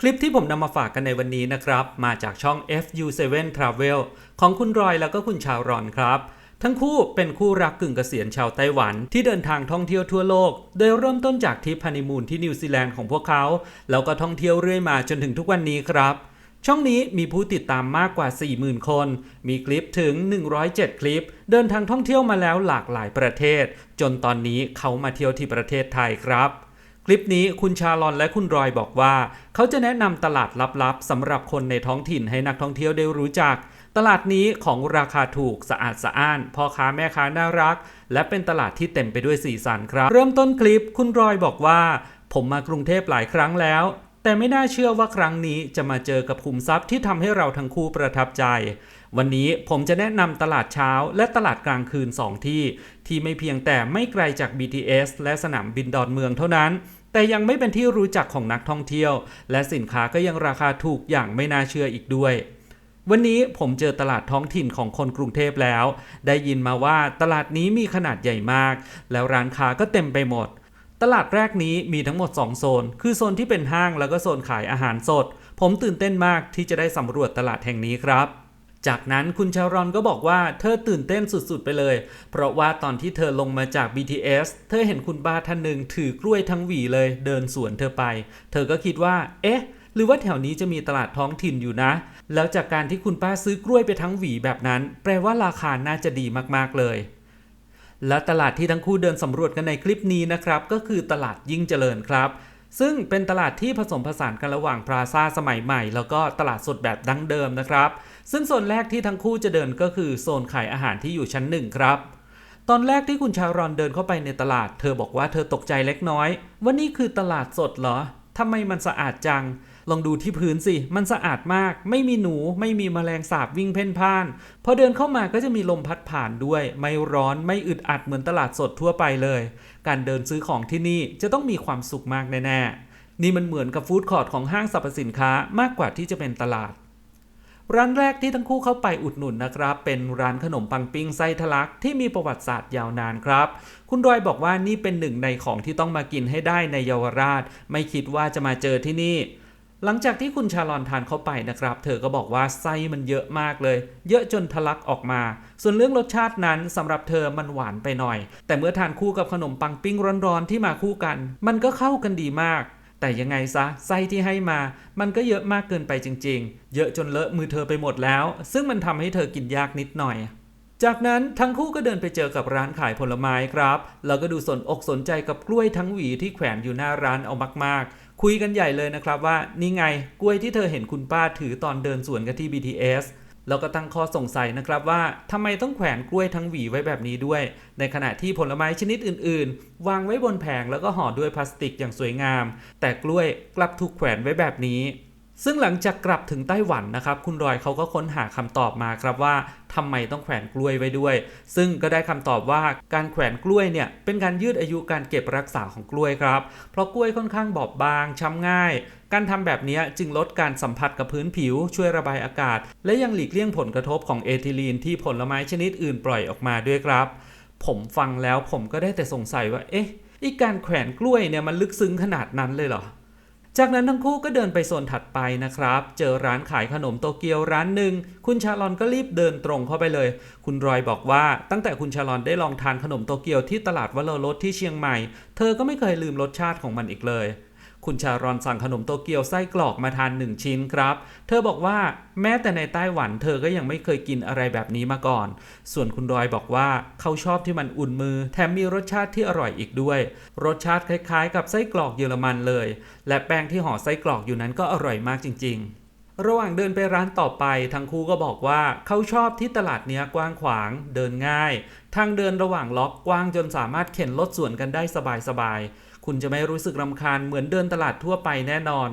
คลิปที่ผมนำมาฝากกันในวันนี้นะครับ มาจากช่อง FU7 Travel ของคุณรอยแล้วก็คุณชาวรอนครับ ทั้งคู่เป็นคู่รักกึ่งเกษียณชาวไต้หวันที่เดินทางท่องเที่ยวทั่วโลก โดยเริ่มต้นจากทริปฮันนีมูนที่นิวซีแลนด์ของพวกเขา แล้วก็ท่องเที่ยวเรื่อยมาจนถึงทุกวันนี้ครับ ช่องนี้มีผู้ติดตามมากกว่า 40,000 คน มีคลิปถึง 107 คลิป เดินทางท่องเที่ยวมาแล้วหลากหลายประเทศ จนตอนนี้เขามาเที่ยวที่ประเทศไทยครับ คลิปนี้คุณชาลอนและคุณรอยบอกว่า เขาจะแนะนำตลาดลับๆสำหรับคนในท้องถิ่นให้นักท่องเที่ยวได้รู้จัก ตลาดนี้ของราคาถูกสะอาดสะอ้านพ่อค้าแม่ค้าน่ารัก และเป็นตลาดที่เต็มไปด้วยสีสันครับ เริ่มต้นคลิปคุณรอยบอกว่า ผมมากรุงเทพหลายครั้งแล้ว แต่ไม่น่าเชื่อว่าครั้งนี้จะมาเจอกับขุมทรัพย์ที่ทำให้เราทั้งคู่ประทับใจ วันนี้ผมจะแนะนำตลาดเช้าและตลาดกลางคืน 2 ที่ ที่ไม่เพียงแต่ไม่ไกลจาก BTS และสนามบินดอนเมืองเท่านั้น แต่ยังไม่เป็นที่รู้จักของนักท่องเที่ยว และสินค้าก็ยังราคาถูกอย่างไม่น่าเชื่ออีกด้วยวันนี้ผมเจอตลาดท้องถิ่นของคนกรุงเทพแล้ว ได้ยินมาว่าตลาดนี้มีขนาดใหญ่มาก แล้วร้านค้าก็เต็มไปหมด ตลาดแรกนี้มีทั้งหมด 2 โซน คือโซนที่เป็นห้างแล้วก็โซนขายอาหารสด ผมตื่นเต้นมากที่จะได้สำรวจตลาดแห่งนี้ครับ จากนั้นคุณชารอนก็บอกว่าเธอตื่นเต้นสุดๆไปเลย เพราะว่าตอนที่เธอลงมาจาก BTS เธอเห็นคุณป้าท่านหนึ่งถือกล้วยทั้งหวีเลย เดินสวนเธอไป เธอก็คิดว่า เอ๊ะ หรือว่าแถวนี้จะมีตลาดท้องถิ่นอยู่นะ แล้วจากการที่คุณป้าซื้อกล้วยไปทั้งหวีแบบนั้น แปลว่าราคาน่าจะดีมากๆเลยและตลาดที่ทั้งคู่เดินสำรวจกันในคลิปนี้นะครับ ก็คือตลาดยิ่งเจริญครับ ซึ่งเป็นตลาดที่ผสมผสานกันระหว่างพลาซ่าสมัยใหม่ แล้วก็ตลาดสดแบบดั้งเดิมนะครับ ซึ่งโซนแรกที่ทั้งคู่จะเดินก็คือโซนขายอาหารที่อยู่ชั้นหนึ่งครับ ตอนแรกที่คุณชารอนเดินเข้าไปในตลาด เธอบอกว่าเธอตกใจเล็กน้อย ว่านี่คือตลาดสดเหรอทำไมมันสะอาดจัง ลองดูที่พื้นสิ มันสะอาดมาก ไม่มีหนู ไม่มีแมลงสาบวิ่งเพ่นพ่าน พอเดินเข้ามาก็จะมีลมพัดผ่านด้วย ไม่ร้อน ไม่อึดอัดเหมือนตลาดสดทั่วไปเลย การเดินซื้อของที่นี่จะต้องมีความสุขมากแน่ๆ นี่มันเหมือนกับฟู้ดคอร์ทของห้างสรรพสินค้ามากกว่าที่จะเป็นตลาด ร้านแรกที่ทั้งคู่เข้าไปอุดหนุนนะครับ เป็นร้านขนมปังปิ้งไส้ทะลักที่มีประวัติศาสตร์ยาวนานครับ คุณรอยบอกว่านี่เป็นหนึ่งในของที่ต้องมากินให้ได้ในเยาวราช ไม่คิดว่าจะมาเจอที่นี่ หลังจากที่คุณชาลอนทานเข้าไปนะครับ เธอก็บอกว่าไส้มันเยอะมากเลย เยอะจนทะลักออกมา ส่วนเรื่องรสชาตินั้นสำหรับเธอมันหวานไปหน่อย แต่เมื่อทานคู่กับขนมปังปิ้งร้อนๆที่มาคู่กัน มันก็เข้ากันดีมาก แต่ยังไงซะไส้ที่ให้มา มันก็เยอะมากเกินไปจริง ๆ เยอะจนเลอะมือเธอไปหมดแล้ว ซึ่งมันทำให้เธอกินยากนิดหน่อย จากนั้นทั้งคู่ก็เดินไปเจอกับร้านขายผลไม้ครับแล้วก็ดูสนอกสนใจกับกล้วยทั้งหวีที่แขวนอยู่หน้าร้านเอามากๆ คุยกันใหญ่เลยนะครับว่านี่ไงกล้วยที่เธอเห็นคุณป้าถือตอนเดินสวนกันที่ BTS แล้วก็ตั้งข้อสงสัยนะครับว่าทำไมต้องแขวนกล้วยทั้งหวีไว้แบบนี้ด้วย ในขณะที่ผลไม้ชนิดอื่นๆ วางไว้บนแผงแล้วก็ห่อด้วยพลาสติกอย่างสวยงาม แต่กล้วยกลับถูกแขวนไว้แบบนี้ ซึ่งหลังจากกลับถึงไต้หวันนะครับ คุณรอยเขาก็ค้นหาคำตอบมาครับว่าทำไมต้องแขวนกล้วยไว้ด้วย ซึ่งก็ได้คำตอบว่าการแขวนกล้วยเนี่ยเป็นการยืดอายุการเก็บรักษาของกล้วยครับ เพราะกล้วยค่อนข้างบอบบางช้ำง่าย การทำแบบนี้จึงลดการสัมผัสกับพื้นผิว ช่วยระบายอากาศ และยังหลีกเลี่ยงผลกระทบของเอทิลีนที่ผลไม้ชนิดอื่นปล่อยออกมาด้วยครับ ผมฟังแล้วผมก็ได้แต่สงสัยว่า เอ๊ะอีการแขวนกล้วยเนี่ยมันลึกซึ้งขนาดนั้นเลยเหรอจากนั้นทั้งคู่ก็เดินไปโซนถัดไปนะครับ เจอร้านขายขนมโตเกียวร้านหนึ่ง คุณชาลอนก็รีบเดินตรงเข้าไปเลย คุณรอยบอกว่าตั้งแต่คุณชาลอนได้ลองทานขนมโตเกียวที่ตลาดวัลโลรสที่เชียงใหม่ เธอก็ไม่เคยลืมรสชาติของมันอีกเลย คุณชารอนสั่งขนมโตเกียวไส้กรอกมาทานหนึ่งชิ้นครับ เธอบอกว่าแม้แต่ในไต้หวันเธอก็ยังไม่เคยกินอะไรแบบนี้มาก่อน ส่วนคุณรอยบอกว่าเขาชอบที่มันอุ่นมือ แถมมีรสชาติที่อร่อยอีกด้วย รสชาติคล้ายๆ กับไส้กรอกเยอรมันเลย และแป้งที่ห่อไส้กรอกอยู่นั้นก็อร่อยมากจริง ๆระหว่างเดินไปร้านต่อไปทั้งคู่ก็บอกว่าเขาชอบที่ตลาดเนี้ยกว้างขวางเดินง่าย ทางเดินระหว่างล็อกกว้างจนสามารถเข็นรถสวนกันได้สบายๆ คุณจะไม่รู้สึกรำคาญเหมือนเดินตลาดทั่วไปแน่นอน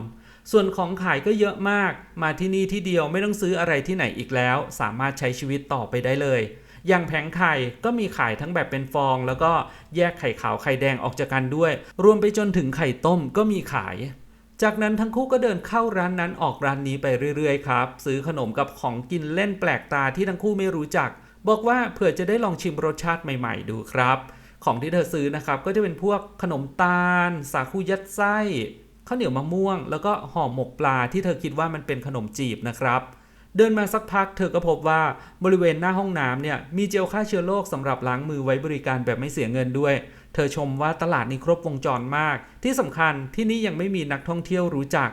ส่วนของขายก็เยอะมาก มาที่นี่ที่เดียวไม่ต้องซื้ออะไรที่ไหนอีกแล้ว สามารถใช้ชีวิตต่อไปได้เลย อย่างแผงไข่ก็มีขายทั้งแบบเป็นฟอง แล้วก็แยกไข่ขาวไข่แดงออกจากกันด้วย รวมไปจนถึงไข่ต้มก็มีขาย จากนั้นทั้งคู่ก็เดินเข้าร้านนั้นออกร้านนี้ไปเรื่อยๆครับ ซื้อขนมกับของกินเล่นแปลกตาที่ทั้งคู่ไม่รู้จัก บอกว่าเผื่อจะได้ลองชิมรสชาติใหม่ ๆ ดูครับ ของที่เธอซื้อนะครับ ก็จะเป็นพวกขนมตาล สาคูยัดไส้ข้าวเหนียวมะม่วง แล้วก็ห่อหมกปลาที่เธอคิดว่ามันเป็นขนมจีบนะครับ เดินมาสักพักเธอก็พบว่าบริเวณหน้าห้องน้ำเนี่ยมีเจลฆ่าเชื้อโรคสำหรับล้างมือไว้บริการแบบไม่เสียเงินด้วย เธอชมว่าตลาดนี้ครบวงจรมาก ที่สำคัญที่นี่ยังไม่มีนักท่องเที่ยวรู้จัก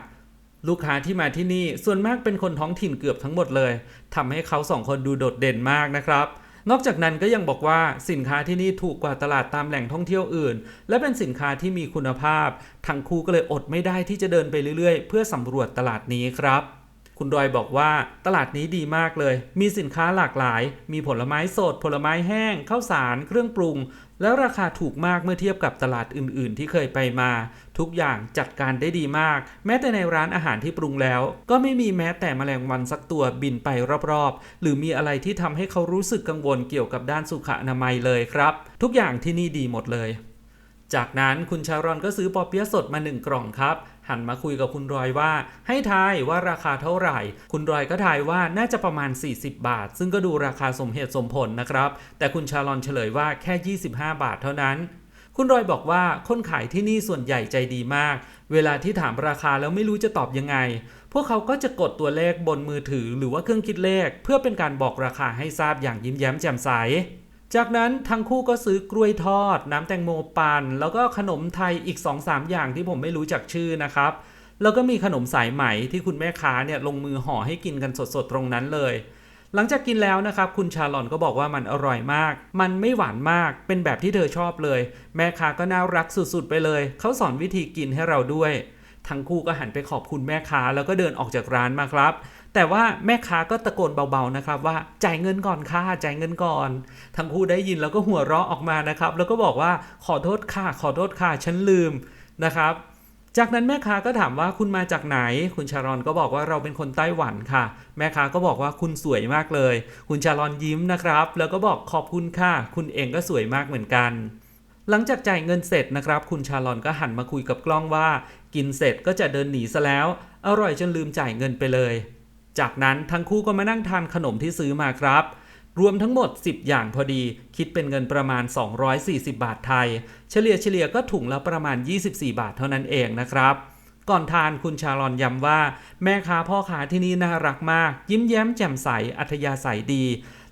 ลูกค้าที่มาที่นี่ส่วนมากเป็นคนท้องถิ่นเกือบทั้งหมดเลยทำให้เขาสองคนดูโดดเด่นมากนะครับ นอกจากนั้นก็ยังบอกว่าสินค้าที่นี่ถูกกว่าตลาดตามแหล่งท่องเที่ยวอื่น และเป็นสินค้าที่มีคุณภาพ ทั้งคู่ก็เลยอดไม่ได้ที่จะเดินไปเรื่อยๆ เพื่อสำรวจตลาดนี้ครับ คุณดอยบอกว่าตลาดนี้ดีมากเลย มีสินค้าหลากหลาย มีผลไม้สด ผลไม้แห้ง ข้าวสาร เครื่องปรุง แล้วราคาถูกมากเมื่อเทียบกับตลาดอื่น ๆ ที่เคยไปมา ทุกอย่างจัดการได้ดีมาก แม้แต่ในร้านอาหารที่ปรุงแล้ว ก็ไม่มีแม้แต่แมลงวันสักตัวบินไปรอบ ๆ หรือมีอะไรที่ทำให้เขารู้สึกกังวลเกี่ยวกับด้านสุขอนามัยเลยครับ ทุกอย่างที่นี่ดีหมดเลย จากนั้นคุณชารอนก็ซื้อปอเปี๊ยะสดมาหนึ่งกล่องครับ หันมาคุยกับคุณรอยว่า ให้ทายว่าราคาเท่าไหร่ คุณรอยก็ทายว่าน่าจะประมาณ 40 บาท ซึ่งก็ดูราคาสมเหตุสมผลนะครับ แต่คุณชารอนเฉลยว่าแค่ 25 บาทเท่านั้น คุณรอยบอกว่าคนขายที่นี่ส่วนใหญ่ใจดีมาก เวลาที่ถามราคาแล้วไม่รู้จะตอบยังไง พวกเขาก็จะกดตัวเลขบนมือถือหรือว่าเครื่องคิดเลข เพื่อเป็นการบอกราคาให้ทราบอย่างยิ้มแย้มแจ่มใส จากนั้นทั้งคู่ก็ซื้อกล้วยทอด น้ำแตงโมปั่นแล้วก็ขนมไทยอีก 2-3 อย่างที่ผมไม่รู้จักชื่อนะครับ แล้วก็มีขนมสายไหมที่คุณแม่ค้าเนี่ยลงมือห่อให้กินกันสดๆตรงนั้นเลย หลังจากกินแล้วนะครับ คุณชาลอนก็บอกว่ามันอร่อยมาก มันไม่หวานมากเป็นแบบที่เธอชอบเลย แม่ค้าก็น่ารักสุดๆไปเลย เขาสอนวิธีกินให้เราด้วย ทั้งคู่ก็หันไปขอบคุณแม่ค้าแล้วก็เดินออกจากร้านมาครับ แต่ว่าแม่ค้าก็ตะโกนเบาๆนะครับว่าจ่ายเงินก่อนค่ะจ่ายเงินก่อน ทั้งคู่ได้ยินแล้วก็หัวเราะออกมานะครับ แล้วก็บอกว่าขอโทษค่ะขอโทษค่ะฉันลืมนะครับ จากนั้นแม่ค้าก็ถามว่าคุณมาจากไหน คุณชารอนก็บอกว่าเราเป็นคนไต้หวันค่ะ แม่ค้าก็บอกว่าคุณสวยมากเลย คุณชารอนยิ้มนะครับ แล้วก็บอกขอบคุณค่ะ คุณเองก็สวยมากเหมือนกันหลังจากจ่ายเงินเสร็จนะครับ คุณชาลอนก็หันมาคุยกับกล้องว่า กินเสร็จก็จะเดินหนีซะแล้ว อร่อยจนลืมจ่ายเงินไปเลย จากนั้นทั้งคู่ก็มานั่งทานขนมที่ซื้อมาครับ รวมทั้งหมด 10 อย่างพอดี คิดเป็นเงินประมาณ 240 บาทไทย เฉลี่ยเฉลี่ยก็ถุงละประมาณ 24 บาทเท่านั้นเองนะครับ ก่อนทานคุณชาลอนย้ำว่า แม่ค้าพ่อค้าที่นี่น่ารักมาก ยิ้มแย้มแจ่มใสอัธยาศัยดี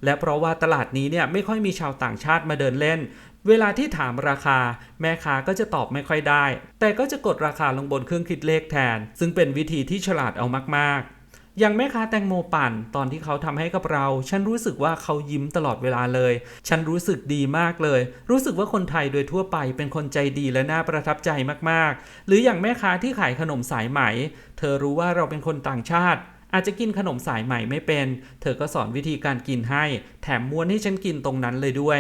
และเพราะว่าตลาดนี้เนี่ยไม่ค่อยมีชาวต่างชาติมาเดินเล่นเวลาที่ถามราคา แม่ค้าก็จะตอบไม่ค่อยได้ แต่ก็จะกดราคาลงบนเครื่องคิดเลขแทน ซึ่งเป็นวิธีที่ฉลาดเอามาก ๆ อย่างแม่ค้าแตงโมปั่นตอนที่เขาทำให้กับเรา ฉันรู้สึกว่าเขายิ้มตลอดเวลาเลย ฉันรู้สึกดีมากเลย รู้สึกว่าคนไทยโดยทั่วไปเป็นคนใจดีและน่าประทับใจมากๆ หรืออย่างแม่ค้าที่ขายขนมสายไหม เธอรู้ว่าเราเป็นคนต่างชาติอาจจะกินขนมสายใหม่ไม่เป็น เธอก็สอนวิธีการกินให้ แถมม้วนให้ฉันกินตรงนั้นเลยด้วย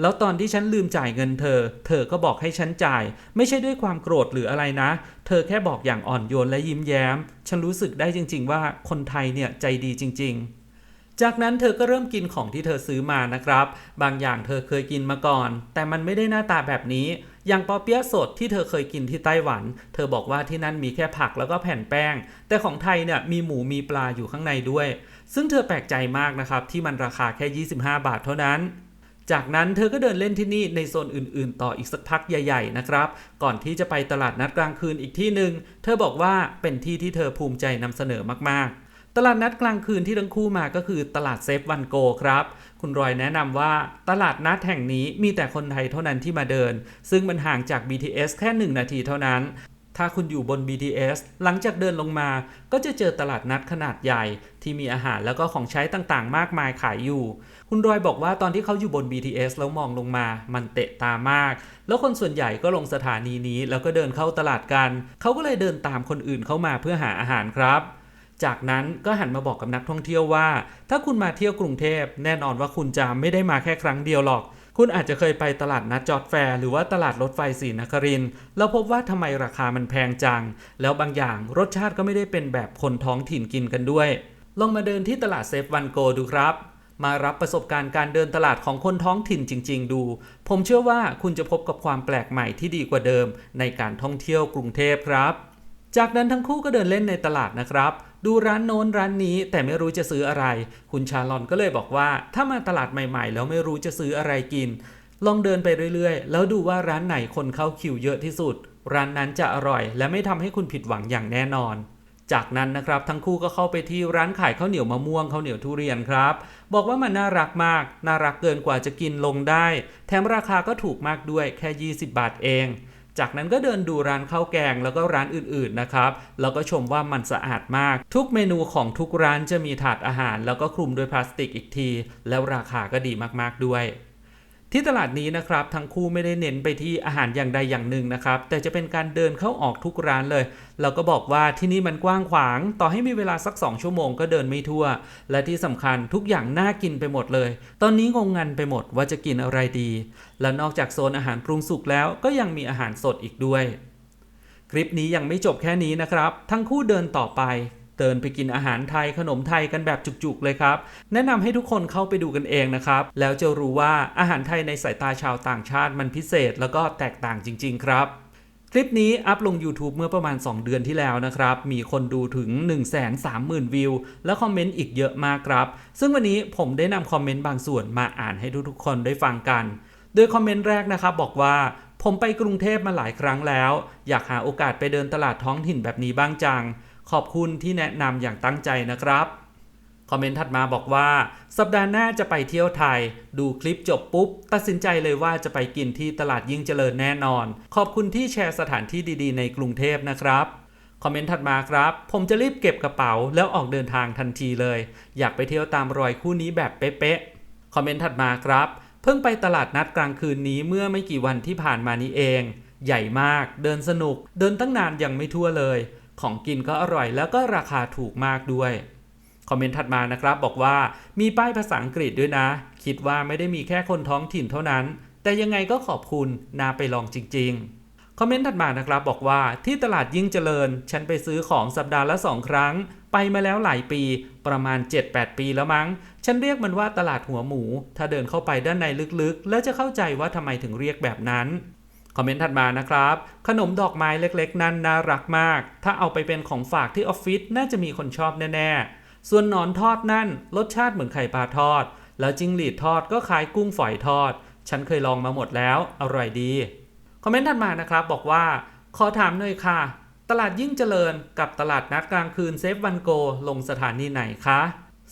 แล้วตอนที่ฉันลืมจ่ายเงินเธอ เธอก็บอกให้ฉันจ่าย ไม่ใช่ด้วยความโกรธหรืออะไรนะ เธอแค่บอกอย่างอ่อนโยนและยิ้มแย้ม ฉันรู้สึกได้จริง ๆ ว่าคนไทยเนี่ยใจดีจริง ๆจากนั้นเธอก็เริ่มกินของที่เธอซื้อมานะครับ บางอย่างเธอเคยกินมาก่อน แต่มันไม่ได้หน้าตาแบบนี้ อย่างปอเปี๊ยะสดที่เธอเคยกินที่ไต้หวัน เธอบอกว่าที่นั่นมีแค่ผักแล้วก็แผ่นแป้ง แต่ของไทยเนี่ยมีหมูมีปลาอยู่ข้างในด้วย ซึ่งเธอแปลกใจมากนะครับที่มันราคาแค่ 25 บาทเท่านั้น จากนั้นเธอก็เดินเล่นที่นี่ในโซนอื่นๆ ต่ออีกสักพักใหญ่ๆนะครับ ก่อนที่จะไปตลาดนัดกลางคืนอีกที่หนึ่งเธอบอกว่าเป็นที่ที่เธอภูมิใจนำเสนอมากๆตลาดนัดกลางคืนที่ทั้งคู่มาก็คือตลาดเซฟวันโกครับ คุณรอยแนะนำว่าตลาดนัดแห่งนี้มีแต่คนไทยเท่านั้นที่มาเดิน ซึ่งมันห่างจาก BTS แค่ 1 นาทีเท่านั้น ถ้าคุณอยู่บน BTS หลังจากเดินลงมา ก็จะเจอตลาดนัดขนาดใหญ่ ที่มีอาหารแล้วก็ของใช้ต่างๆ มากมายขายอยู่ คุณรอยบอกว่าตอนที่เขาอยู่บน BTS แล้วมองลงมา มันเตะตามาก แล้วคนส่วนใหญ่ก็ลงสถานีนี้ แล้วก็เดินเข้าตลาดกัน เขาก็เลยเดินตามคนอื่นเข้ามาเพื่อหาอาหารครับจากนั้นก็หันมาบอกกับนักท่องเที่ยวว่า ถ้าคุณมาเที่ยวกรุงเทพ แน่นอนว่าคุณจะไม่ได้มาแค่ครั้งเดียวหรอก คุณอาจจะเคยไปตลาดนัดจอดแฟร์หรือว่าตลาดรถไฟศรีนครินแล้วพบว่าทำไมราคามันแพงจัง แล้วบางอย่างรสชาติก็ไม่ได้เป็นแบบคนท้องถิ่นกินกันด้วย ลองมาเดินที่ตลาดเซฟวันโกดูครับ มารับประสบการณ์การเดินตลาดของคนท้องถิ่นจริง ๆ ดู ผมเชื่อว่าคุณจะพบกับความแปลกใหม่ที่ดีกว่าเดิม ในการท่องเที่ยวกรุงเทพครับ จากนั้นทั้งคู่ก็เดินเล่นในตลาดนะครับ ดูร้านโน้นร้านนี้แต่ไม่รู้จะซื้ออะไร คุณชาลอนก็เลยบอกว่า ถ้ามาตลาดใหม่ๆ แล้วไม่รู้จะซื้ออะไรกิน ลองเดินไปเรื่อยๆ แล้วดูว่าร้านไหนคนเข้าคิวเยอะที่สุด ร้านนั้นจะอร่อย และไม่ทำให้คุณผิดหวังอย่างแน่นอนจากนั้นนะครับทั้งคู่ก็เข้าไปที่ร้านขายข้าวเหนียวมะม่วงข้าวเหนียวทุเรียนครับ บอกว่ามันน่ารักมาก น่ารักเกินกว่าจะกินลงได้ แถมราคาก็ถูกมากด้วยแค่ 20 บาทเอง จากนั้นก็เดินดูร้านข้าวแกงแล้วก็ร้านอื่นๆนะครับ แล้วก็ชมว่ามันสะอาดมาก ทุกเมนูของทุกร้านจะมีถาดอาหาร แล้วก็คลุมด้วยพลาสติกอีกที แล้วราคาก็ดีมากๆด้วย ที่ตลาดนี้นะครับทั้งคู่ไม่ได้เน้นไปที่อาหารอย่างใดอย่างหนึ่งนะครับแต่จะเป็นการเดินเข้าออกทุกร้านเลย เราก็บอกว่าที่นี่มันกว้างขวาง ต่อให้มีเวลาสัก 2 ชั่วโมงก็เดินไม่ทั่ว และที่สำคัญทุกอย่างน่ากินไปหมดเลย ตอนนี้งงงันไปหมดว่าจะกินอะไรดี และนอกจากโซนอาหารปรุงสุกแล้วก็ยังมีอาหารสดอีกด้วย คลิปนี้ยังไม่จบแค่นี้นะครับ ทั้งคู่เดินต่อไป เดินไปกินอาหารไทยขนมไทยกันแบบจุกๆเลยครับ แนะนำให้ทุกคนเข้าไปดูกันเองนะครับ แล้วจะรู้ว่าอาหารไทยในสายตาชาวต่างชาติมันพิเศษแล้วก็แตกต่างจริง ๆ ครับคลิปนี้อัพลง YouTube เมื่อประมาณ 2 เดือนที่แล้วนะครับ มีคนดูถึง 130,000 วิว และคอมเมนต์อีกเยอะมากครับ ซึ่งวันนี้ผมได้นำคอมเมนต์บางส่วนมาอ่านให้ทุกๆคนได้ฟังกัน โดยคอมเมนต์แรกนะครับบอกว่า ผมไปกรุงเทพมาหลายครั้งแล้ว อยากหาโอกาสไปเดินตลาดท้องถิ่นแบบนี้บ้างจัง ขอบคุณที่แนะนำอย่างตั้งใจนะครับคอมเมนต์ถัดมาบอกว่า สัปดาห์หน้าจะไปเที่ยวไทย ดูคลิปจบปุ๊บ ตัดสินใจเลยว่าจะไปกินที่ตลาดยิ่งเจริญแน่นอน ขอบคุณที่แชร์สถานที่ดีๆ ในกรุงเทพนะครับคอมเมนต์ถัดมาครับ ผมจะรีบเก็บกระเป๋าแล้วออกเดินทางทันทีเลย อยากไปเที่ยวตามรอยคู่นี้แบบเป๊ะๆคอมเมนต์ถัดมาครับ เพิ่งไปตลาดนัดกลางคืนนี้เมื่อไม่กี่วันที่ผ่านมานี้เอง ใหญ่มาก เดินสนุก เดินตั้งนานยังไม่ทั่วเลย ของกินก็อร่อยแล้วก็ราคาถูกมากด้วย คอมเมนต์ถัดมานะครับบอกว่ามีป้ายภาษาอังกฤษด้วยนะ คิดว่าไม่ได้มีแค่คนท้องถิ่นเท่านั้น แต่ยังไงก็ขอบคุณนาไปลองจริง ๆ คอมเมนต์ถัดมานะครับบอกว่าที่ตลาดยิ่งเจริญ ฉันไปซื้อของสัปดาห์ละ2ครั้ง ไปมาแล้วหลายปี ประมาณ 7-8 ปีแล้วมั้ง ฉันเรียกมันว่าตลาดหัวหมู ถ้าเดินเข้าไปด้านในลึกๆ แล้วจะเข้าใจว่าทำไมถึงเรียกแบบนั้น คอมเมนต์ถัดมานะครับ ขนมดอกไม้เล็กๆ นั้นน่ารักมาก ถ้าเอาไปเป็นของฝากที่ออฟฟิศน่าจะมีคนชอบแน่ๆ ส่วนหนอนทอดนั่น รสชาติเหมือนไข่ปลาทอด แล้วจิ้งหรีดทอดก็คล้ายกุ้งฝอยทอด ฉันเคยลองมาหมดแล้ว อร่อยดี คอมเมนต์ถัดมานะครับบอกว่า ขอถามหน่อยค่ะ ตลาดยิ่งเจริญกับตลาดนัดกลางคืนเซฟวันโก ลงสถานีไหนคะ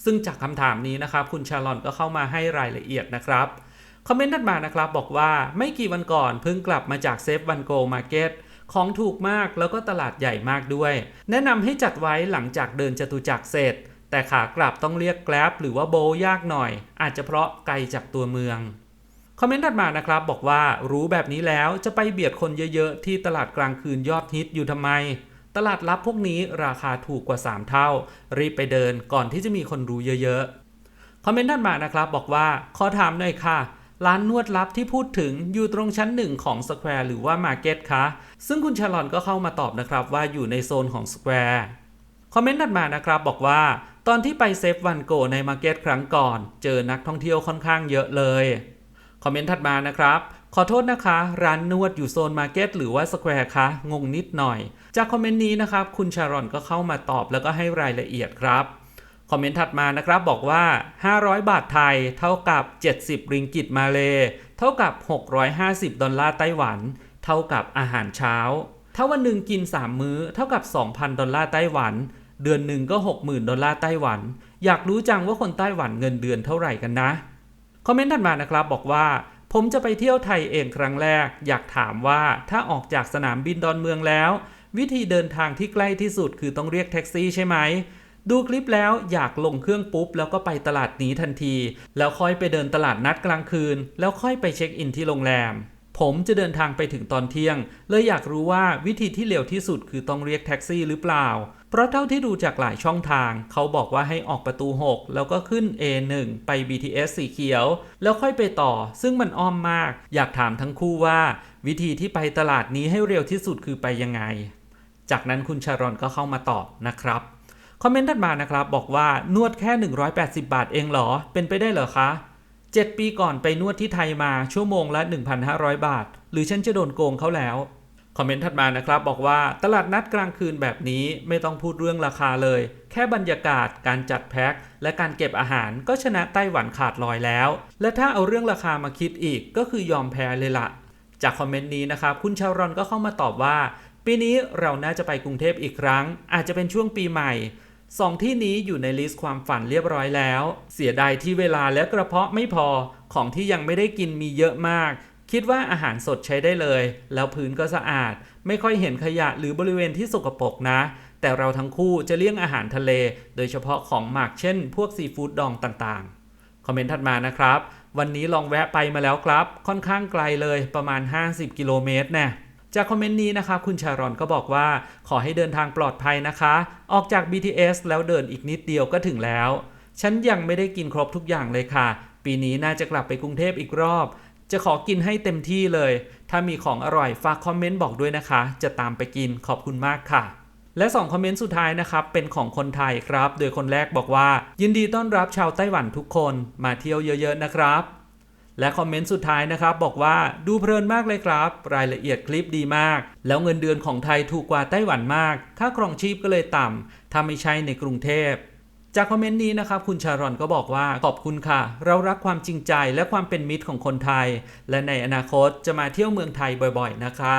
ซึ่งจากคำถามนี้นะครับ คุณชาลอนก็เข้ามาให้รายละเอียดนะครับ คอมเมนต์ถัดมานะครับบอกว่าไม่กี่วันก่อนเพิ่งกลับมาจากเซฟวันโกมาร์เก็ตของถูกมากแล้วก็ตลาดใหญ่มากด้วย แนะนำให้จัดไว้หลังจากเดินจตุจักรเสร็จ แต่ขากลับต้องเรียกแกร็บหรือว่าโบยากหน่อย อาจจะเพราะไกลจากตัวเมืองคอมเมนต์ถัดมานะครับบอกว่ารู้แบบนี้แล้วจะไปเบียดคนเยอะๆ ที่ตลาดกลางคืนยอดฮิตอยู่ทำไม ตลาดลับพวกนี้ราคาถูกกว่า 3 เท่า รีบไปเดินก่อนที่จะมีคนรู้เยอะๆคอมเมนต์ถัดมานะครับบอกว่าขอถามหน่อยค่ะ ร้านนวดลับที่พูดถึงอยู่ตรงชั้นหนึ่งของสแควร์หรือว่ามาร์เก็ตคะซึ่งคุณชาลอนก็เข้ามาตอบนะครับว่าอยู่ในโซนของสแควร์คอมเมนต์ถัดมานะครับบอกว่า ตอนที่ไปเซฟวันโกในมาร์เก็ตครั้งก่อน เจอนักท่องเที่ยวค่อนข้างเยอะเลยคอมเมนต์ถัดมานะครับขอโทษนะคะ ร้านนวดอยู่โซนมาร์เก็ตหรือว่าสแควร์คะงงนิดหน่อย จากคอมเมนต์นี้นะครับ คุณชารอนก็เข้ามาตอบแล้วก็ให้รายละเอียดครับ คอมเมนต์ถัดมานะครับบอกว่า 500 บาทไทยเท่ากับ 70 ริงกิตมาเล เท่ากับ 650 ดอลลาร์ไต้หวัน เท่ากับอาหารเช้า ถ้าวันหนึ่งกิน 3 มื้อ เท่ากับ 2,000 ดอลลาร์ไต้หวัน เดือนหนึ่งก็ 60,000 ดอลลาร์ไต้หวัน อยากรู้จังว่าคนไต้หวันเงินเดือนเท่าไหร่กันนะ คอมเมนต์ถัดมานะครับบอกว่า ผมจะไปเที่ยวไทยเองครั้งแรก อยากถามว่าถ้าออกจากสนามบินดอนเมืองแล้ว วิธีเดินทางที่ใกล้ที่สุดคือต้องเรียกแท็กซี่ใช่ไหม ดูคลิปแล้วอยากลงเครื่องปุ๊บ แล้วก็ไปตลาดนี้ทันที แล้วค่อยไปเดินตลาดนัดกลางคืน แล้วค่อยไปเช็คอินที่โรงแรม ผมจะเดินทางไปถึงตอนเที่ยง เลยอยากรู้ว่าวิธีที่เร็วที่สุดคือต้องเรียกแท็กซี่หรือเปล่า เพราะเท่าที่ดูจากหลายช่องทาง เขาบอกว่าให้ออกประตู 6 แล้วก็ขึ้น A1 ไป BTS สีเขียว แล้วค่อยไปต่อ ซึ่งมันอ้อมมาก อยากถามทั้งคู่ว่า วิธีที่ไปตลาดนี้ให้เร็วที่สุดคือไปยังไง จากนั้นคุณชารอนก็เข้ามาตอบนะครับ คอมเมนต์ถัดมานะครับบอกว่านวดแค่ 180 บาทเองเหรอ เป็นไปได้เหรอคะ 7 ปีก่อนไปนวดที่ไทยมาชั่วโมงละ 1,500 บาท หรือฉันจะโดนโกงเขาแล้ว คอมเมนต์ถัดมานะครับบอกว่าตลาดนัดกลางคืนแบบนี้ไม่ต้องพูดเรื่องราคาเลย แค่บรรยากาศการจัดแพ็คและการเก็บอาหารก็ชนะไต้หวันขาดลอยแล้ว และถ้าเอาเรื่องราคามาคิดอีกก็คือยอมแพ้เลยละจากคอมเมนต์นี้นะครับ คุณชาวรอนก็เข้ามาตอบว่า ปีนี้เราน่าจะไปกรุงเทพอีกครั้ง อาจจะเป็นช่วงปีใหม่ สองที่นี้อยู่ในลิสต์ความฝันเรียบร้อยแล้ว เสียดายที่เวลาและกระเพาะไม่พอ ของที่ยังไม่ได้กินมีเยอะมาก คิดว่าอาหารสดใช้ได้เลย แล้วพื้นก็สะอาด ไม่ค่อยเห็นขยะหรือบริเวณที่สกปรกนะ แต่เราทั้งคู่จะเลี่ยงอาหารทะเล โดยเฉพาะของหมักเช่น พวกซีฟู้ดดองต่างๆ คอมเมนต์ถัดมานะครับ วันนี้ลองแวะไปมาแล้วครับ ค่อนข้างไกลเลยประมาณ 50 กิโลเมตรแน่ จากคอมเมนต์นี้นะครับคุณชารอนก็บอกว่าขอให้เดินทางปลอดภัยนะคะ ออกจาก BTS แล้วเดินอีกนิดเดียวก็ถึงแล้ว ฉันยังไม่ได้กินครบทุกอย่างเลยค่ะ ปีนี้น่าจะกลับไปกรุงเทพอีกรอบ จะขอกินให้เต็มที่เลย ถ้ามีของอร่อยฝากคอมเมนต์บอกด้วยนะคะ จะตามไปกินขอบคุณมากค่ะและ2คอมเมนต์สุดท้ายนะครับ เป็นของคนไทยครับ โดยคนแรกบอกว่า ยินดีต้อนรับชาวไต้หวันทุกคนมาเที่ยวเยอะ ๆ นะครับ และคอมเมนต์สุดท้ายนะครับบอกว่าดูเพลินมากเลยครับ รายละเอียดคลิปดีมาก แล้วเงินเดือนของไทยถูกกว่าไต้หวันมาก ค่าครองชีพก็เลยต่ำถ้าไม่ใช่ในกรุงเทพจากคอมเมนต์นี้นะครับคุณชารอนก็บอกว่าขอบคุณค่ะ เรารักความจริงใจและความเป็นมิตรของคนไทย และในอนาคตจะมาเที่ยวเมืองไทยบ่อยๆนะคะ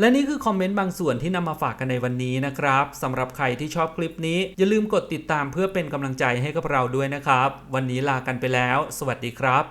และนี่คือคอมเมนต์บางส่วนที่นำมาฝากกันในวันนี้นะครับสำหรับใครที่ชอบคลิปนี้ อย่าลืมกดติดตามเพื่อเป็นกำลังใจให้กับเราด้วยนะครับ วันนี้ลากันไปแล้ว สวัสดีครับ